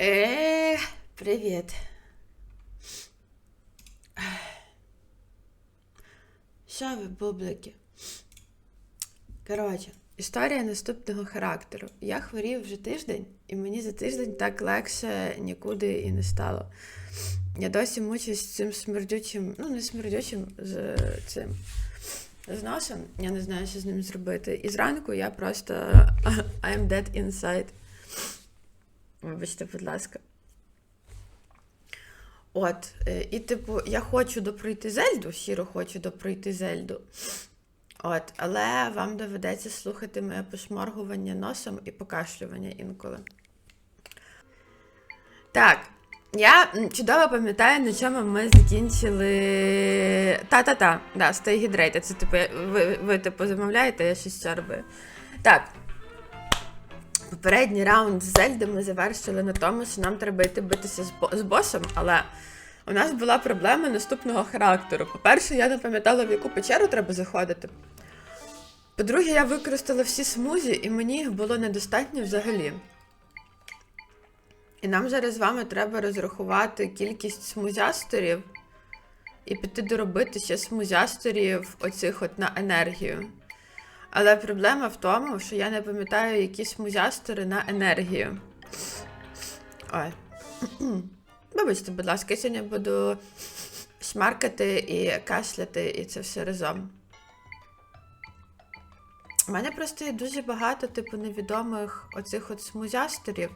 Е, привіт. Що ви, бублики? Коротше, історія наступного характеру. Я хворів вже тиждень, і мені за тиждень так легше нікуди і не стало. Я досі мучусь цим смердючим, ну не смердючим, з цим з носом. Я не знаю, що з ним зробити. І зранку я просто I'm dead inside. Вибачте, будь ласка. От, е, і типу, я хочу допройти Зельду, щиро хочу допройти Зельду. От, але вам доведеться слухати моє пошморгування носом і покашлювання інколи. Так, я чудово пам'ятаю, на чому ми закінчили. Та-та-та, да, Stay Hydrated. Це типу, ви, ви типу замовляєте, я щось робив. Так. Попередній раунд з Зельди ми завершили на тому, що нам треба йти битися з, бо- з босом, але у нас була проблема наступного характеру. По-перше, я не пам'ятала, в яку печеру треба заходити. По-друге, я використала всі смузі, і мені їх було недостатньо взагалі. І нам зараз з вами треба розрахувати кількість смузясторів і піти доробити ще смузясторів оцих от на енергію. Але проблема в тому, що я не пам'ятаю, які смузястори на енергію. Ой. Вибачте, будь ласка, я сьогодні буду шмаркати і кашляти, і це все разом. У мене просто є дуже багато, типу, невідомих оцих от смузясторів.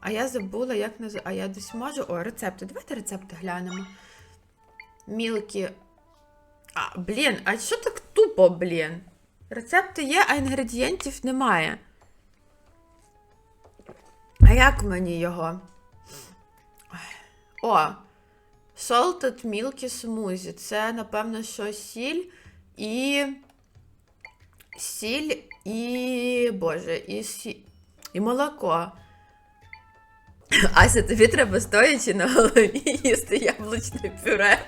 А я забула, як наз... А я десь можу. О, рецепти. Давайте рецепти глянемо. Мілкі. А, блін, а що так тупо, блін? Рецепти є, а інгредієнтів немає. А як мені його? О, salted milky smoothie. Це, напевно, що сіль і. Сіль і. Боже, і сі... і молоко. Ася, тобі треба стоячи на голові їсти яблучне пюре.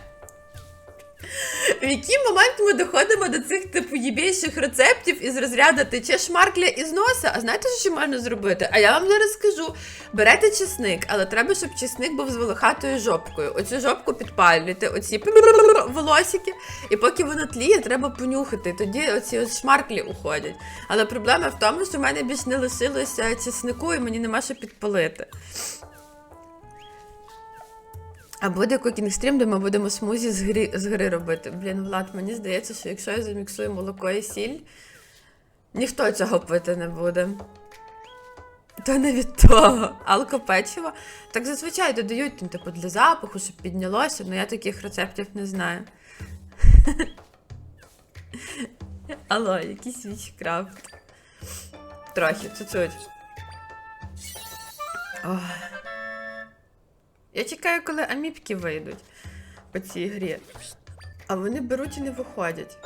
В який момент ми доходимо до цих типу єбейших рецептів із розряду тече шмаркля із носа? А знаєте, що можна зробити? А я вам зараз скажу: берете чесник, але треба, щоб чесник був з волохатою жопкою. Оцю жопку підпалюєте, оці волосики, і поки воно тліє, треба понюхати. Тоді оці ось шмарклі уходять. Але проблема в тому, що в мене більш не лишилося чеснику, і мені нема що підпалити. А буде кукінг-стрім, де ми будемо смузі з гри, з гри робити. Блін, Влад, мені здається, що якщо я заміксую молоко і сіль, ніхто цього пити не буде. То не від того. Алкопечиво. Так зазвичай додають, ну, типу, для запаху, щоб піднялося, але я таких рецептів не знаю. Алло, якийсь вічкрафт. Трохи, чуть-чуть. Ох. Я чекаю, коли аміпки вийдуть по цій грі. А вони беруть і не виходять.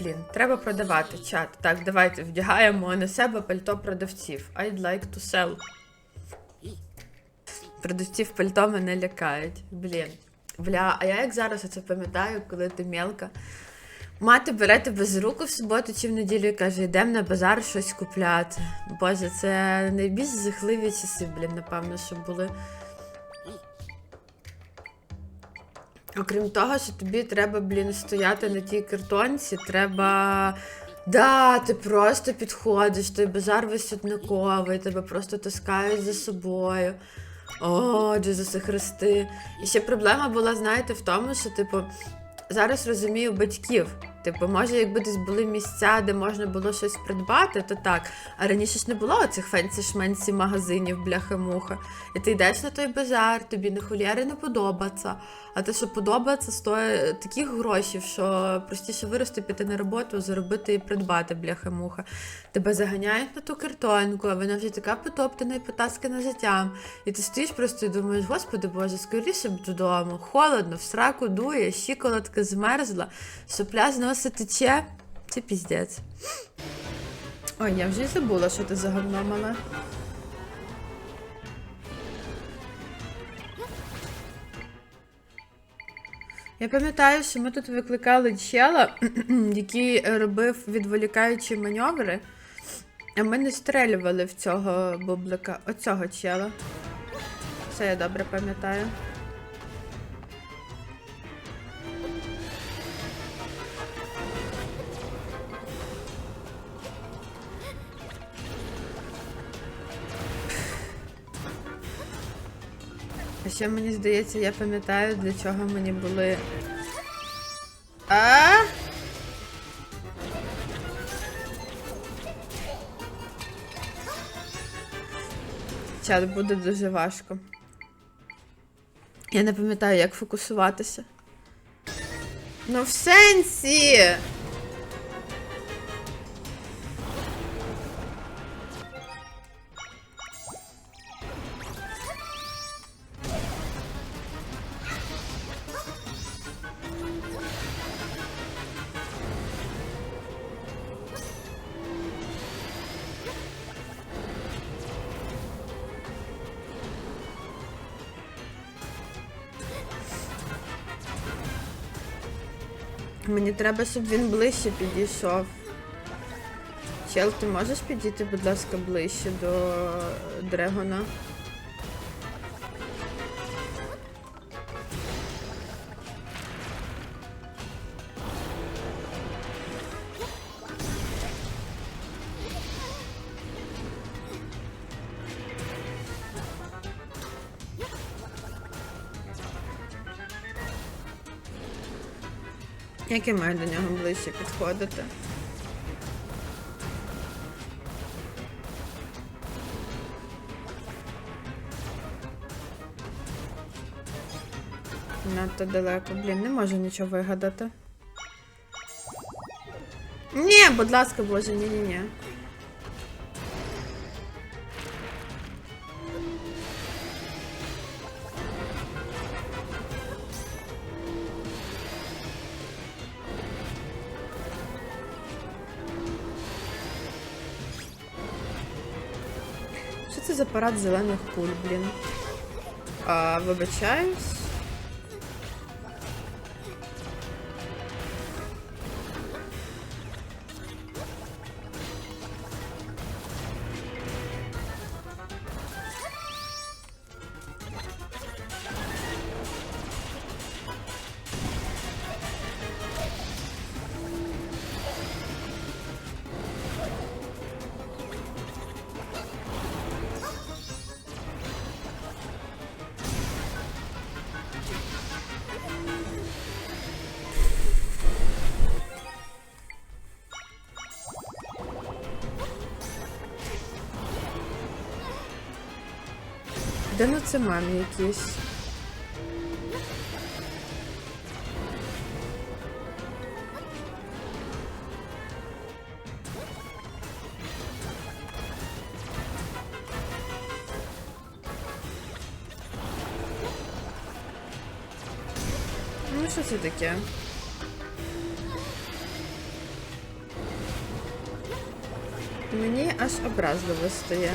Блін, треба продавати чат. Так, давайте вдягаємо на себе пальто продавців. I'd like to sell. Продавців пальто мене лякають. Блін. Бля, а я як зараз це пам'ятаю, коли ти мелка. Мати бере тебе з руку в суботу чи в неділю і каже, йдемо на базар щось купляти. Боже, це найбільш жахливі часи, блін, напевно, що були. Окрім того, що тобі треба, блін, стояти на тій картонці, треба. Да, ти просто підходиш, той базар весь однаковий, тебе просто таскають за собою. О, Джезусе Христи. І ще проблема була, знаєте, в тому, що, типу, зараз розумію батьків. Типу, може, якби десь були місця, де можна було щось придбати, то так. А раніше ж не було оцих фенсі-шменсі магазинів, бляха-муха. І ти йдеш на той базар, тобі на холєри не подобається. А те, що подобається, стоїть таких грошей, що простіше вирости, піти на роботу, заробити і придбати бляха-муха. Тебе заганяють на ту картонку, а вона вже така потоптана і потаскана життям. І ти стоїш просто і думаєш, господи Боже, скоріше б додому. Холодно, в сраку дує, щиколотка змерзла, сопля з носа тече. Це піздець. Ой, я вже й забула, що ти за говно мала. Я пам'ятаю, що ми тут викликали чела, який робив відволікаючі маневри. А ми не стрелювали в цього бублика, оцього чела. Це я добре пам'ятаю. А ще мені здається, я пам'ятаю, для чого мені були. А? Чат буде дуже важко. Я не пам'ятаю, як фокусуватися. Ну, в сенсі! Треба, щоб він ближче підійшов. Чел, ти можеш підійти, будь ласка, ближче до Дрегона? Як я маю до нього ближче підходити? Надто далеко. Блін, не можу нічого вигадати. Ні, будь ласка, боже, ні-ні-ні. За парад зелених куль, блін? А, вибачаюсь. Де на це мамі якісь? Ну, що це таке? Мені аж образливо стає.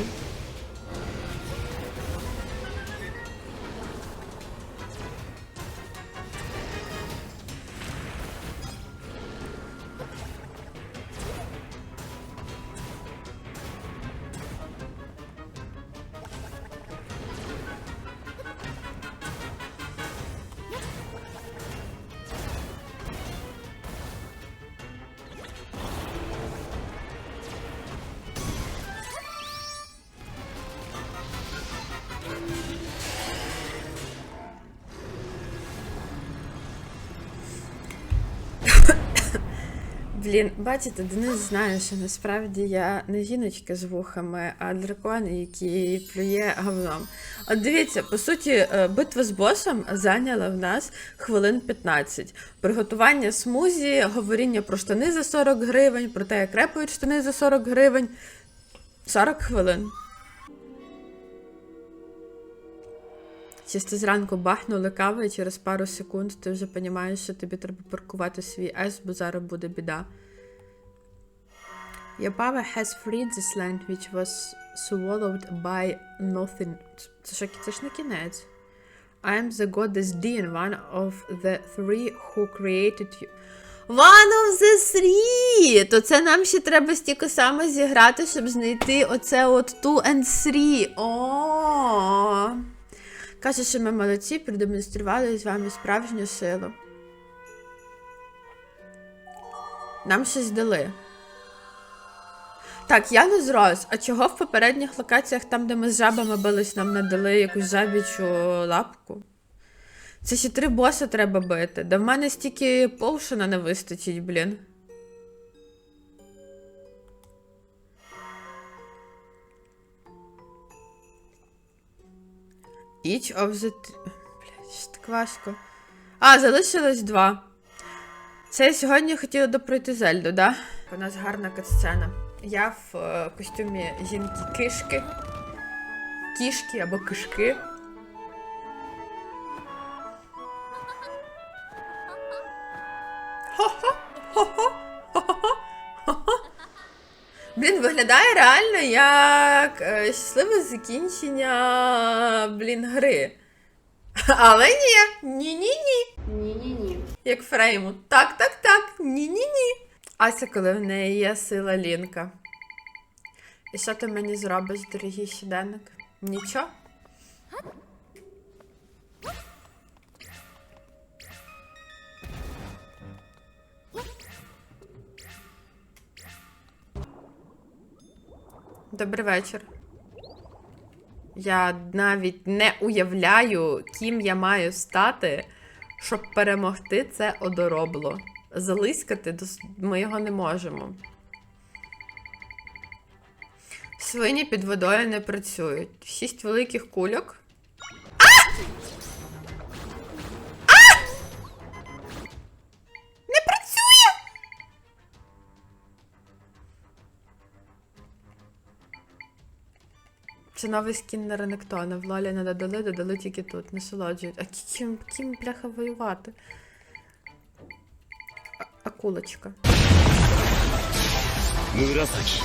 Блін, бачите, Денис знає, що насправді я не жіночка з вухами, а дракон, який плює говном. От дивіться, по суті, е, битва з босом зайняла в нас хвилин 15. Приготування смузі, говоріння про штани за 40 гривень, про те, як репують штани за 40 гривень. 40 хвилин. Чисто зранку бахнули кави, і через пару секунд ти вже розумієш, що тобі треба паркувати свій ес, бо зараз буде біда. Power has freed this land which was swallowed by nothing. Це ж, це ж не кінець. I am the goddess Dean, one of the three who created you. One of the three! То це нам ще треба стільки саме зіграти, щоб знайти оце от two and three. О. Каже, що ми молодці, продемонстрували з вами справжню силу. Нам щось дали. Так, я не зрос. А чого в попередніх локаціях, там, де ми з жабами бились, нам не дали якусь жабічу лапку? Це ще три боса треба бити. Да в мене стільки повшена не вистачить, блін. Each of the... що так важко. А, залишилось два. Це я сьогодні хотіла допройти Зельду, да? У нас гарна катсцена. Я в е, костюмі жінки-кишки. Кішки або кишки. Виглядає реально як е, щасливе закінчення, блін, гри. Але ні, ні-ні-ні. Ні-ні-ні. Як фрейму. Так, так, так. Ні-ні-ні. Ася, коли в неї є сила лінка. І що ти мені зробиш, дорогий щоденник? Нічого? Добрий вечір. Я навіть не уявляю, ким я маю стати, щоб перемогти це одоробло. Залискати ми його не можемо. Свині під водою не працюють. Шість великих кульок. Це новий скін на Ренектона. В Лолі не додали, додали тільки тут. Насолоджують. А ким, ким бляха воювати? А- Акулочка. 紫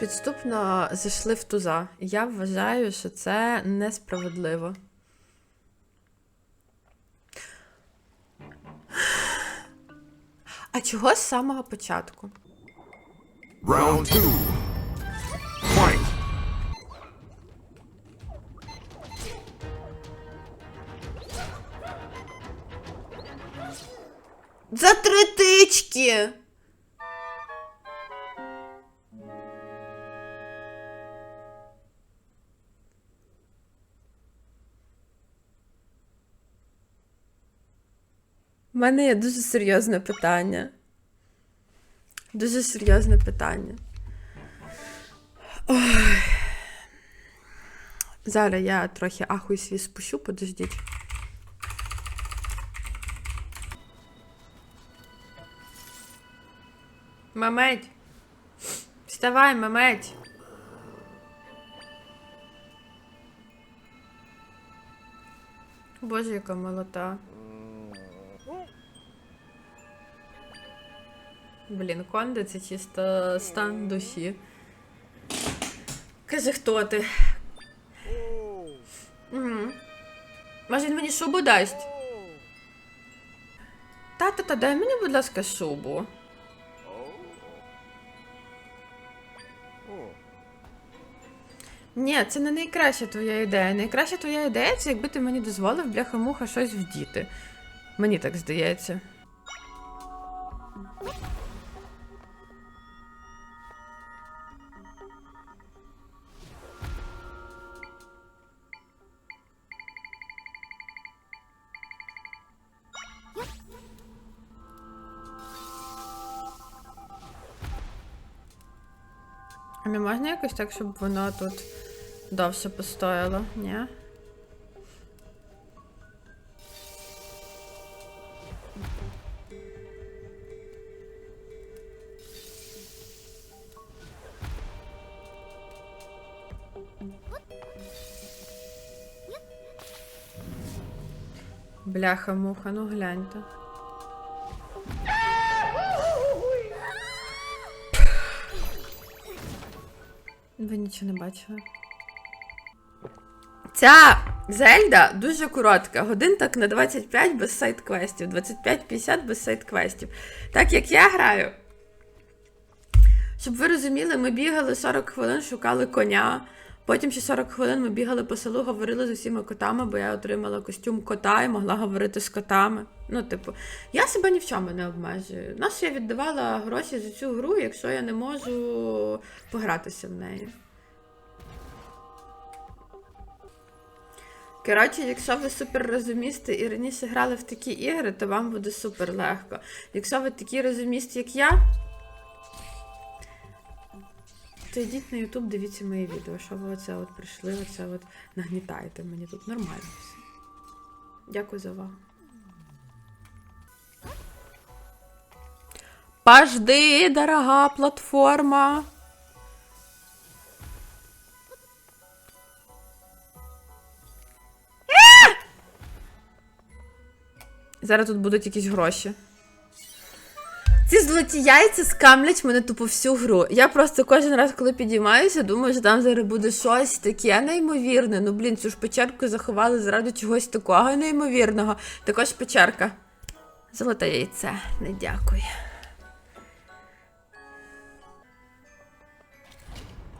Підступно зайшли в туза. Я вважаю, що це несправедливо. А чого з самого початку? Round two. Fight. За три тички! Мене є дуже серйозне питання. Дуже серйозне питання. Ой. Зараз я трохи ахуй свій спущу, подождіть. Мамедь. Вставай, мамедь. Боже, яка молота. Блін, конде це чисто стан душі. Кажи, хто ти? Угу. Може, він мені шубу дасть? Тата, дай мені, будь ласка, шубу. Ні, це не найкраща твоя ідея. Найкраща твоя ідея це якби ти мені дозволив бляха-муха щось вдіти. Мені так здається. Не можна якось так, щоб воно тут довше постояло? Ні? Бляха-муха, ну гляньте. Ви нічого не бачили? Ця Зельда дуже коротка, годин так на 25 без сайт-квестів, 25-50 без сайт-квестів. Так як я граю. Щоб ви розуміли, ми бігали 40 хвилин, шукали коня. Потім ще 40 хвилин ми бігали по селу, говорили з усіма котами, бо я отримала костюм кота і могла говорити з котами. Ну, типу, я себе ні в чому не обмежую. Нащо я віддавала гроші за цю гру, якщо я не можу погратися в неї. Коротше, якщо ви супер розумісти і раніше грали в такі ігри, то вам буде супер легко. Якщо ви такі розумісти, як я, то йдіть на YouTube, дивіться мої відео, що ви оце от прийшли, оце от нагнітаєте мені тут нормально все. Дякую за увагу. Пожди, дорога платформа. Зараз тут будуть якісь гроші. Ці золоті яйця скамлять мене тупо всю гру. Я просто кожен раз, коли підіймаюся, думаю, що там зараз буде щось таке неймовірне. Ну, блін, цю ж печерку заховали заради чогось такого неймовірного. Також печерка. Золоте яйце, не дякую.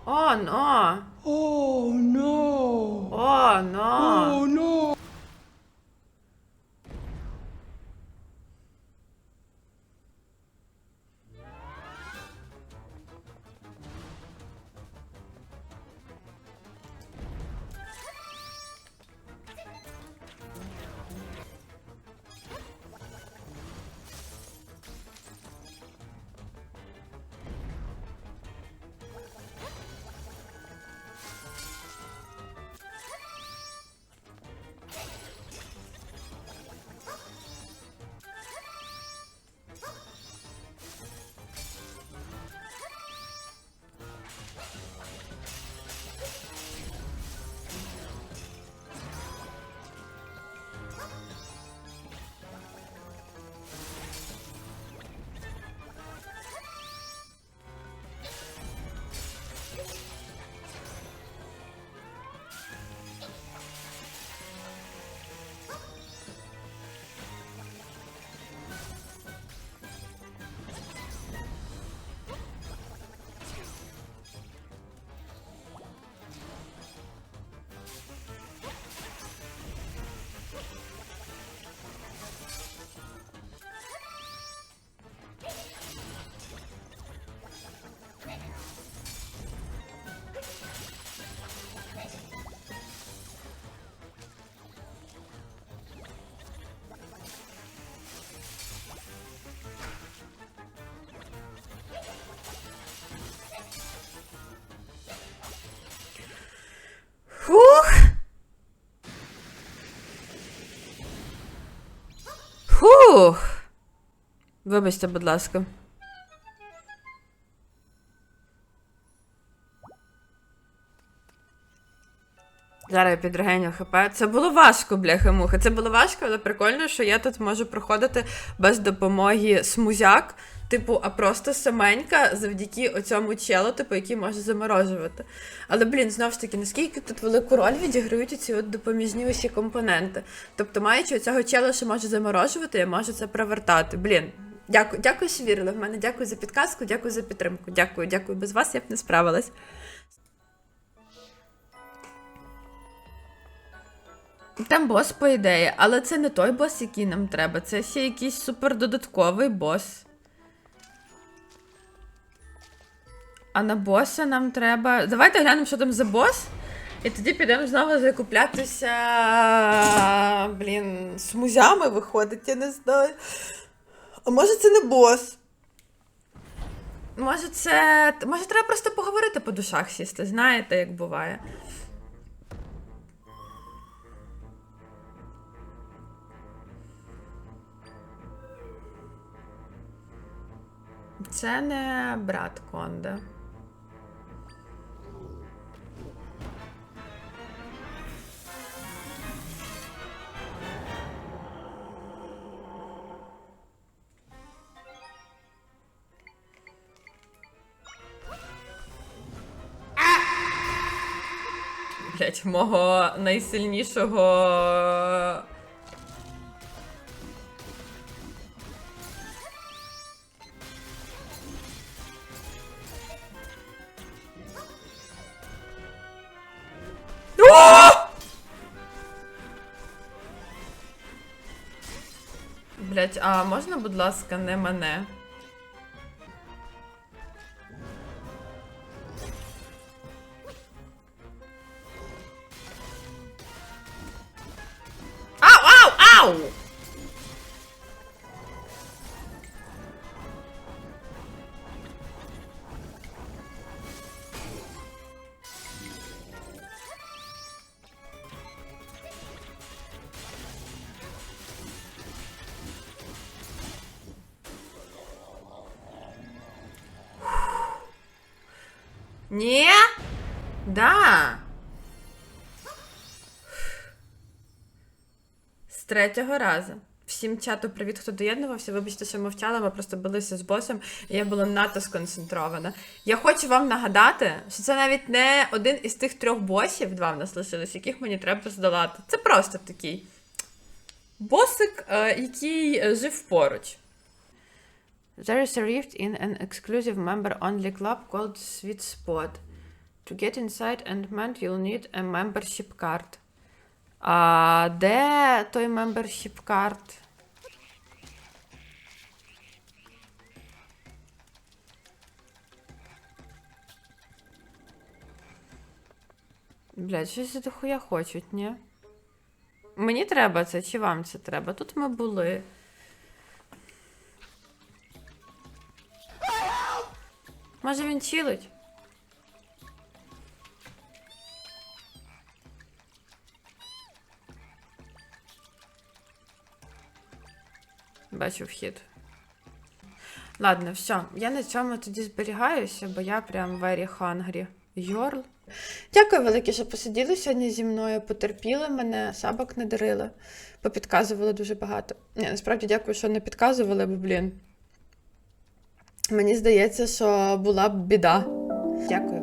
О, но! Oh no! О, но! Oh no! Фух. Вибачте, будь ласка. Зараз я підрегеню хп. Це було важко, бляха-муха. Це було важко, але прикольно, що я тут можу проходити без допомоги смузяк, типу, а просто саменька завдяки оцьому челу, типу, який може заморожувати. Але, блін, знову ж таки, наскільки тут велику роль відіграють ці от допоміжні усі компоненти. Тобто, маючи оцього чела, що може заморожувати, я можу це провертати. Блін. Дякую, дякую, що вірили в мене. Дякую за підказку, дякую за підтримку. Дякую, дякую. Без вас я б не справилась. Там бос, по ідеї, але це не той бос, який нам треба. Це ще якийсь супер додатковий бос. А на боса нам треба. Давайте глянемо, що там за бос. І тоді підемо знову закуплятися. Блін, смузями виходить, я не знаю. А може це не бос? Може, це. Може, треба просто поговорити по душах сісти, знаєте, як буває. Це не брат Конда. блять, мого найсильнішого. А можна, будь ласка, не мене? Ау, ау, ау! Да. З третього разу. Всім чату привіт, хто доєднувався. Вибачте, що мовчала, ми просто билися з босом, і я була надто сконцентрована. Я хочу вам нагадати, що це навіть не один із тих трьох босів, два в нас лишились, яких мені треба здолати. Це просто такий босик, е, який е, жив поруч. There is a rift in an exclusive member-only club called Sweet Spot. To get inside and mend, you'll need a membership card. А де той membership card? Блядь, щось дохуя хочуть, ні? Мені треба це, чи вам це треба? Тут ми були. Може він чилить? Бачу вхід. Ладно, все. Я на цьому тоді зберігаюся, бо я прям very hungry. Йорл. Дякую велике, що посиділи сьогодні зі мною, потерпіли мене, сабок не дарили, попідказували дуже багато. Ні, насправді дякую, що не підказували, бо, блін. Мені здається, що була б біда. Дякую